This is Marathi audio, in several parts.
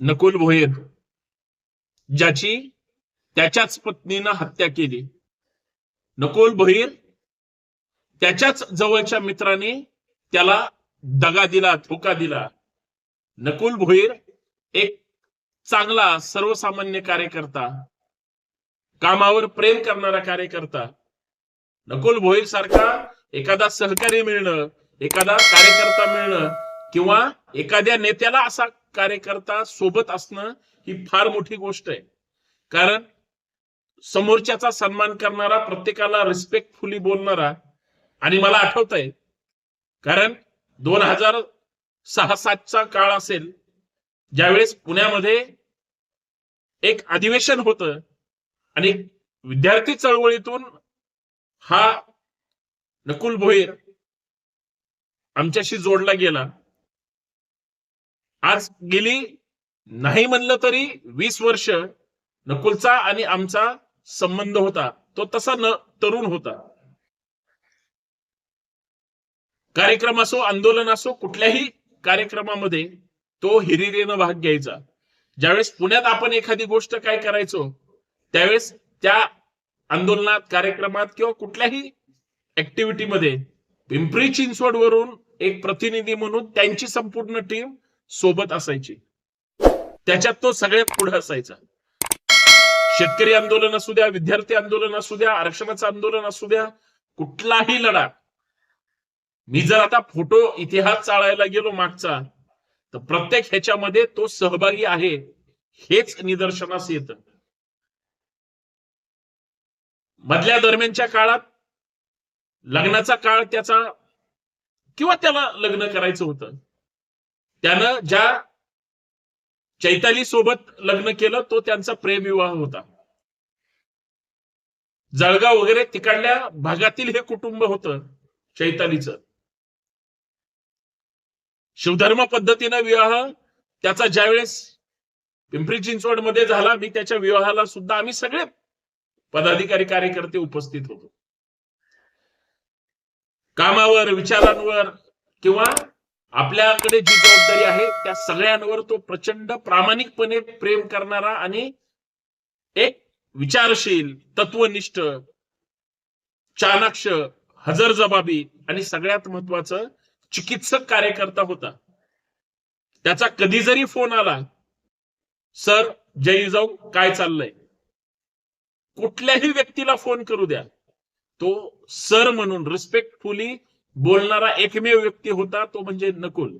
नकुल भोईर ज्याची त्याच्याच पत्नीनं हत्या केली. नकुल भोईर त्याच्याच जवळच्या मित्राने त्याला दगा दिला धोका दिला. नकुल भोईर एक चांगला सर्वसामान्य कार्यकर्ता कामावर प्रेम करणारा कार्यकर्ता. नकुल भोईर सारखा एखादा सहकारी मिळणं एखादा कार्यकर्ता मिळणं किंवा एखाद्या नेत्याला असा कार्यकर्ता सोबत असणं ही फार मोठी गोष्ट आहे. कारण समोरच्याचा सन्मान करणारा प्रत्येकाला रिस्पेक्टफुली बोलणारा आणि मला आठवत आहे कारण दोन हजार सहा सातचा काळ असेल ज्यावेळेस पुण्यामध्ये एक अधिवेशन होतं आणि विद्यार्थी चळवळीतून हा नकुल भोईर आमच्याशी जोडला गेला. आज गेली नाही म्हणलं तरी वीस वर्ष नकुलचा आणि आमचा संबंध होता. तो तसा न तरुण होता. कार्यक्रम असो आंदोलन असो कुठल्याही कार्यक्रमामध्ये तो हिरिरीनं भाग घ्यायचा. ज्यावेळेस पुण्यात आपण एखादी गोष्ट काय करायचो त्यावेळेस त्या आंदोलनात कार्यक्रमात किंवा कुठल्याही ऍक्टिव्हिटीमध्ये पिंपरी चिंचवड वरून एक प्रतिनिधी म्हणून त्यांची संपूर्ण टीम सोबत असायची. त्याच्यात तो सगळ्यात पुढे असायचा. शेतकरी आंदोलन असू द्या विद्यार्थी आंदोलन असू द्या आरक्षणाचं आंदोलन असू द्या कुठलाही लढा. मी जर आता फोटो इतिहास चाळायला गेलो मागचा तर प्रत्येक ह्याच्यामध्ये तो सहभागी आहे हेच निदर्शनास येत. मधल्या दरम्यानच्या काळात लग्नाचा काळ त्याचा किंवा त्याला लग्न करायचं होतं. त्यानं ज्या चैताली सोबत लग्न केलं तो त्यांचा प्रेमविवाह होता. जळगाव वगैरे तिकडल्या भागातील हे कुटुंब होतं चैतालीचं. शिवधर्म पद्धतीनं विवाह त्याचा ज्यावेळेस पिंपरी चिंचवडमध्ये झाला मी त्याच्या विवाहाला सुद्धा आम्ही सगळे पदाधिकारी कार्यकर्ते उपस्थित होतो. कामावर विचारांवर किंवा आपल्याकडे जी जबाबदारी आहे त्या सगळ्यांवर तो प्रचंड प्रामाणिकपणे प्रेम करणारा आणि एक विचारशील तत्वनिष्ठ चाणाक्ष हजर जबाबी आणि सगळ्यात महत्वाचं चिकित्सक कार्यकर्ता होता. त्याचा कधी जरी फोन आला सर जय जाऊ काय चाललंय? कुठल्याही व्यक्तीला फोन करू द्या. तो सर म्हणून रिस्पेक्टफुली बोलणारा एकमेव व्यक्ती होता तो म्हणजे नकुल.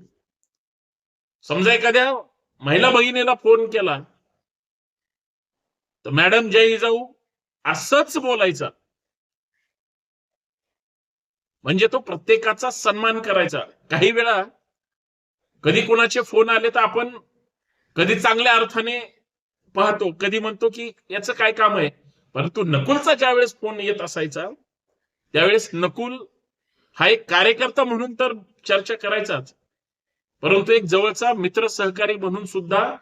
समजा एखाद्या महिला भगिनीला फोन केला तर मॅडम जय जाऊ असंच बोलायचा. म्हणजे तो प्रत्येकाचा सन्मान करायचा. काही वेळा कधी कोणाचे फोन आले तर आपण कधी चांगल्या अर्थाने पाहतो. कधी म्हणतो की याचं काय काम आहे? परंतु नकुलचा ज्यावेळेस फोन येत असायचा त्यावेळेस नकुल हा एक कार्यकर्ता म्हणून तर चर्चा करायचाच. परंतु एक जवळचा मित्र सहकारी म्हणून सुद्धा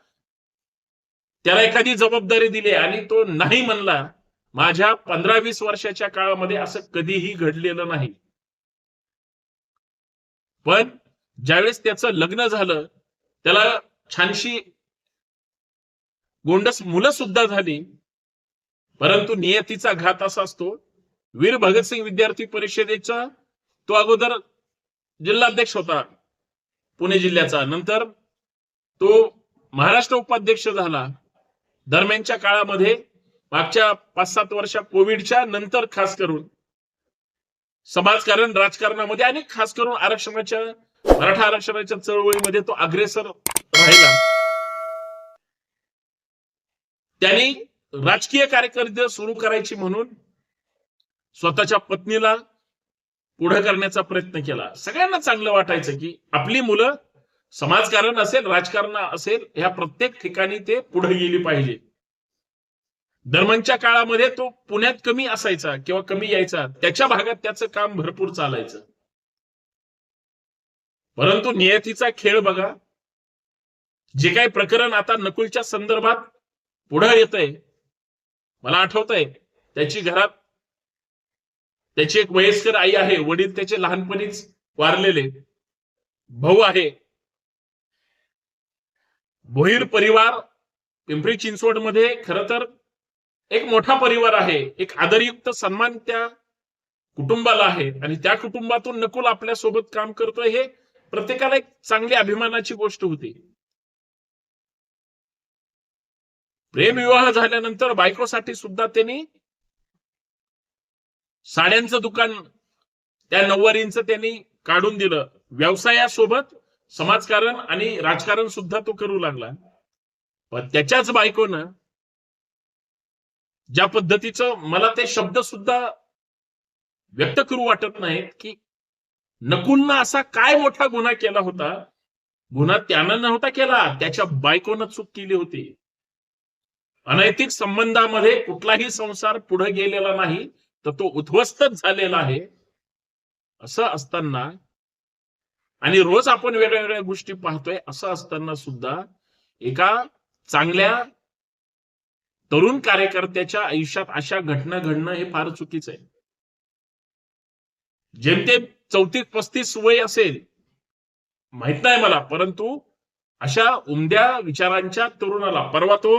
त्याला एखादी जबाबदारी दिली आणि तो नाही म्हणला माझ्या पंधरा वीस वर्षाच्या काळामध्ये असं कधीही घडलेलं नाही. पण ज्यावेळेस त्याचं लग्न झालं त्याला छानशी गोंडस मुलं सुद्धा झाली परंतु नियतीचा घात असा असतो. वीर भगतसिंग विद्यार्थी परिषदेचा तो अगोदर जिल्हाध्यक्ष होता. पुणे जिल्ह्याचा. नंतर तो महाराष्ट्र उपाध्यक्ष झाला. दरम्यानच्या काळामध्ये मागच्या पाच सात वर्षा कोविडच्या नंतर खास करून समाजकारण राजकारणामध्ये आणि खास करून आरक्षणाच्या मराठा आरक्षणाच्या चळवळीमध्ये तो अग्रेसर राहिला. त्यांनी राजकीय कार्यकर्ते सुरू करायची म्हणून स्वतःच्या पत्नीला पुढे करण्याचा प्रयत्न केला. सगळ्यांना चांगलं वाटायचं की आपली मुलं समाजकारण असेल राजकारण असेल ह्या प्रत्येक ठिकाणी ते पुढे गेली पाहिजे. दरम्यानच्या काळामध्ये तो पुण्यात कमी असायचा किंवा कमी यायचा. त्याच्या भागात त्याचं काम भरपूर चालायचं. परंतु नियतीचा खेळ बघा. जे काही प्रकरण आता नकुलच्या संदर्भात पुढे येत आहे मला आठवत आहे त्याची घरात त्याची एक वयस्कर आई आहे वडील त्याचे लहानपणीच वारलेले. भाऊ आहे. भोईर परिवार पिंपरी चिंचवडमध्ये खर तर एक मोठा परिवार आहे. एक आदरयुक्त सन्मान त्या कुटुंबाला आहे. आणि त्या कुटुंबातून नकुल आपल्यासोबत काम करतोय हे प्रत्येकाला एक चांगली अभिमानाची गोष्ट होती. प्रेमविवाह झाल्यानंतर बायकोसाठी सुद्धा त्यांनी साड्यांचं दुकान त्या नऊवारींचं त्यांनी काढून दिलं. व्यवसायासोबत समाजकारण आणि राजकारण सुद्धा तो करू लागला. पण त्याच्याच बायकोनं ज्या पद्धतीचं मला ते शब्द सुद्धा व्यक्त करू वाटत नाहीत की नकुलनं असा काय मोठा गुन्हा केला होता? गुन्हा त्यानं नव्हता केला त्याच्या बायकोनं चूक केली होती. अनैतिक संबंधामध्ये कुठलाही संसार पुढे गेलेला नाही. तर तो उद्ध्वस्तच झालेला आहे. असं असताना आणि रोज आपण वेगळ्या वेगळ्या गोष्टी पाहतोय असं असताना सुद्धा एका चांगल्या तरुण कार्यकर्त्याच्या आयुष्यात अशा घटना घडणं हे फार चुकीचं आहे. जेमतेम चौतीस पस्तीस वय असेल माहीत नाही मला परंतु अशा उमद्या विचारांच्या तरुणाला परवा तो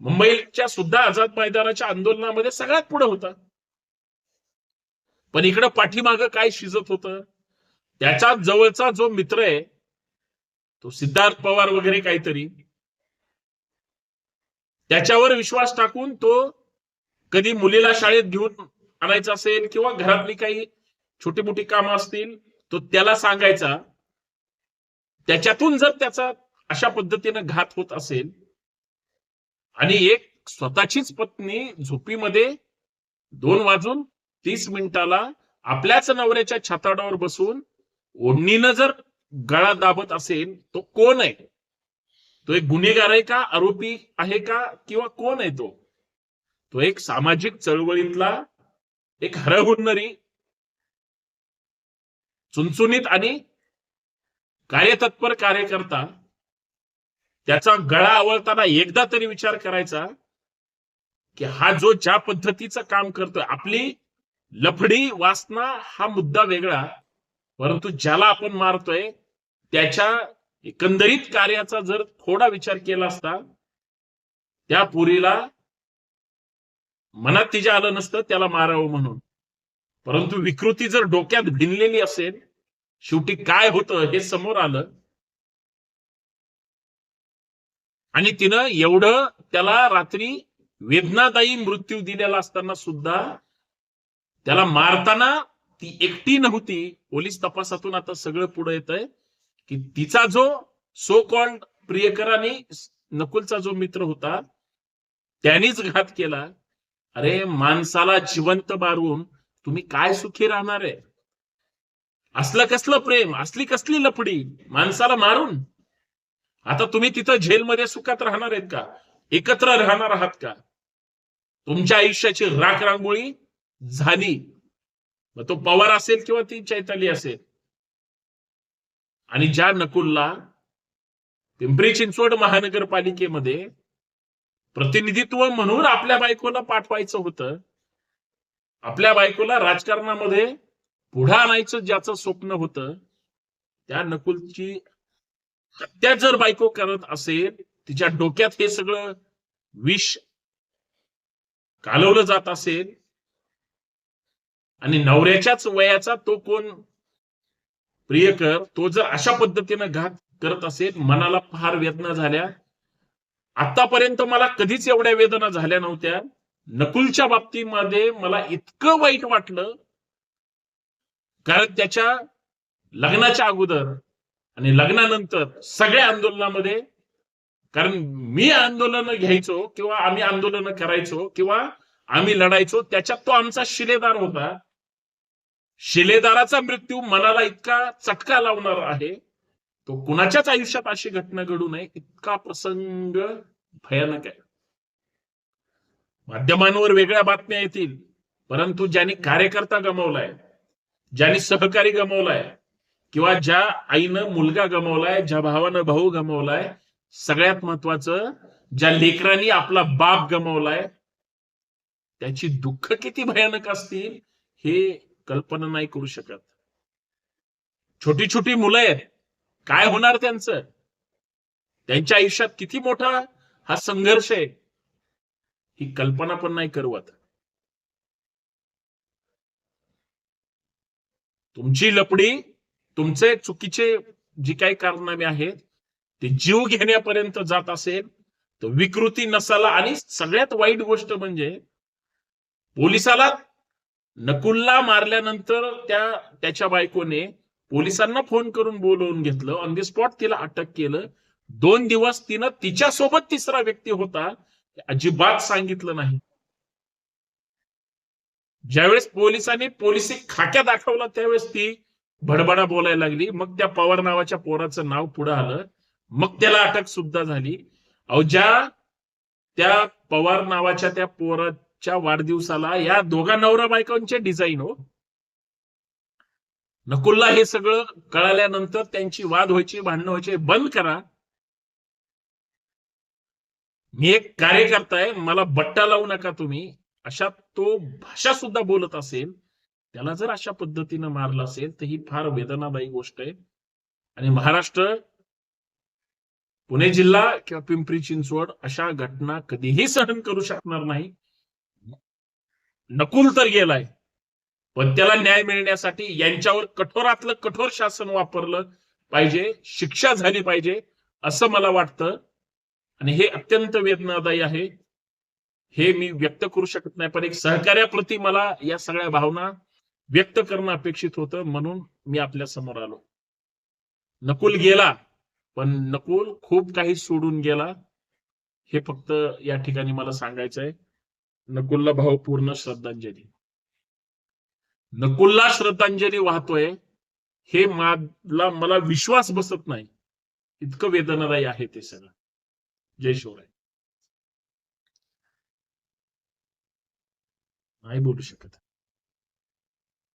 मुंबईच्या सुद्धा आझाद मैदानाच्या आंदोलनामध्ये सगळ्यात पुढे होता. पण इकडं पाठीमागं काय शिजत होतं? त्याच्या जवळचा जो मित्र आहे तो सिद्धार्थ पवार वगैरे काहीतरी त्याच्यावर विश्वास टाकून तो कधी मुलीला शाळेत घेऊन आणायचा असेल किंवा घरातली काही छोटी मोठी कामं असतील तो त्याला सांगायचा त्याच्यातून जर त्याचा अशा पद्धतीनं घात होत असेल आणि एक स्वतःचीच पत्नी झोपीमध्ये दोन वाजून तीस मिनिटाला आपल्याच नवऱ्याच्या छाताडावर बसून ओढणीनं जर गळा दाबत असेल तो कोण आहे? तो एक गुन्हेगार आहे का आरोपी आहे का किंवा कोण आहे तो? तो एक सामाजिक चळवळीतला एक हरहुन्नरी चुनचुनीत आणि कार्यतत्पर कार्यकर्ता. त्याचा गळा आवळताना एकदा तरी विचार करायचा की हा जो ज्या पद्धतीचं काम करतोय आपली लफडी वासना हा मुद्दा वेगळा परंतु ज्याला आपण मारतोय त्याच्या एकंदरीत कार्याचा जर थोडा विचार केला असता त्या पुरीला मनात तिच्या आलं नसतं त्याला मारावं म्हणून. परंतु विकृती जर डोक्यात भिनलेली असेल शेवटी काय होतं हे समोर आलं. आणि तिनं एवढं त्याला रात्री वेदनादायी मृत्यू दिलेला असताना सुद्धा त्याला मारताना ती एकटी नव्हती. पोलीस तपासातून आता सगळं पुढे येत आहे की तिचा जो सो कॉल्ड प्रियकराने नकुलचा जो मित्र होता त्यानेच घात केला. अरे माणसाला जिवंत मारून तुम्ही काय सुखी राहणार आहे? असलं कसलं प्रेम? असली कसली लपडी माणसाला मारून? आता तुम्ही तिथं जेलमध्ये सुखात राहणार आहेत का? एकत्र राहणार आहात का? तुमच्या आयुष्याची राख रांगोळी झाली. मग तो पवार असेल किंवा ती चैताली असेल. आणि ज्या नकुलला पिंपरी चिंचवड महानगरपालिकेमध्ये प्रतिनिधित्व म्हणून आपल्या बायकोला पाठवायचं होतं आपल्या बायकोला राजकारणामध्ये पुढे आणायचं ज्याचं स्वप्न होतं त्या नकुलची हत्या जर बायको करत असेल तिच्या डोक्यात हे सगळं विष कालवलं जात असेल आणि नवऱ्याच्याच वयाचा तो कोण? प्रियकर तो जर अशा पद्धतीनं घात करत असेल मनाला फार वेदना झाल्या. आतापर्यंत मला कधीच एवढ्या वेदना झाल्या नव्हत्या. नकुलच्या बाबतीमध्ये मला इतकं वाईट वाटलं. कारण त्याच्या लग्नाच्या अगोदर आणि लग्नानंतर सगळ्या आंदोलनामध्ये कारण मी आंदोलन घ्यायचो किंवा आम्ही आंदोलन करायचो किंवा आम्ही लढायचो त्याच्यात तो आमचा शिलेदार होता. शिलेदाराचा मृत्यू मनाला इतका चटका लावणार आहे तो कुणाच्याच आयुष्यात अशी घटना घडू नये इतका प्रसंग भयानक आहे. माध्यमांवर वेगळ्या बातम्या येतील परंतु ज्यांनी कार्यकर्ता गमावलाय ज्यांनी सहकारी गमावलाय किंवा ज्या आईनं मुलगा गमावलाय ज्या भावानं भाऊ गमावलाय सगळ्यात महत्वाचं ज्या लेकरांनी आपला बाप गमावलाय त्याची दुःख किती भयानक असतील हे कल्पना नाही करू शकत. छोटी छोटी मुलं आहेत. काय होणार त्यांचं? त्यांच्या आयुष्यात किती मोठा हा संघर्ष आहे? ही कल्पना पण नाही करवत. तुमची लपडी तुमचे चुकीचे जी काही कारनामे आहेत ते जीव घेण्यापर्यंत जात असेल तर विकृती नसाला आणि सगळ्यात वाईट गोष्ट म्हणजे पोलिसाला नकुलला मारल्यानंतर त्या त्याच्या बायकोने पोलिसांना फोन करून बोलवून घेतलं. ऑन दी स्पॉट तिला अटक केलं. दोन दिवस तिनं तिच्यासोबत तिसरा व्यक्ती होता अजिबात सांगितलं नाही. ज्यावेळेस पोलिसांनी पोलिसी खाक्या दाखवला त्यावेळेस ती भडबडा बोलायला लागली. मग त्या पवार नावाच्या पोराचं नाव पुढे आलं. मग त्याला अटक सुद्धा झाली. अहो ज्या त्या पवार नावाच्या त्या च्या वाढदिवसाला या दोघा नवरा बायकांचे डिझाईन हो. नकुलला हे सगळं कळाल्यानंतर त्यांची वाद व्हायची भांडणं व्हायची बंद करा. मी एक कार्यकर्ता आहे मला बट्टा लावू नका तुम्ही. अशा तो भाषा सुद्धा बोलत असेल त्याला जर अशा पद्धतीनं मारलं असेल तर ही फार वेदनादायी गोष्ट आहे. आणि महाराष्ट्र पुणे जिल्हा किंवा पिंपरी चिंचवड अशा घटना कधीही सहन करू शकणार नाही. नकुल तर गेलाय. पण त्याला न्याय मिळण्यासाठी यांच्यावर कठोरातलं कठोर शासन वापरलं पाहिजे शिक्षा झाली पाहिजे असं मला वाटतं. आणि हे अत्यंत वेदनादायी आहे. हे मी व्यक्त करू शकत नाही पण एक सहकार्याप्रती मला या सगळ्या भावना व्यक्त करणं अपेक्षित होतं म्हणून मी आपल्यासमोर आलो. नकुल गेला पण नकुल खूप काही सोडून गेला. हे फक्त या ठिकाणी मला सांगायचं आहे नकुलला भावपूर्ण श्रद्धांजली. नकुलला श्रद्धांजली वाहतोय हे मला मला विश्वास बसत नाही. इतकं वेदनादायी आहे ते सगळं. जय शिवराय. नाही बोलू शकत.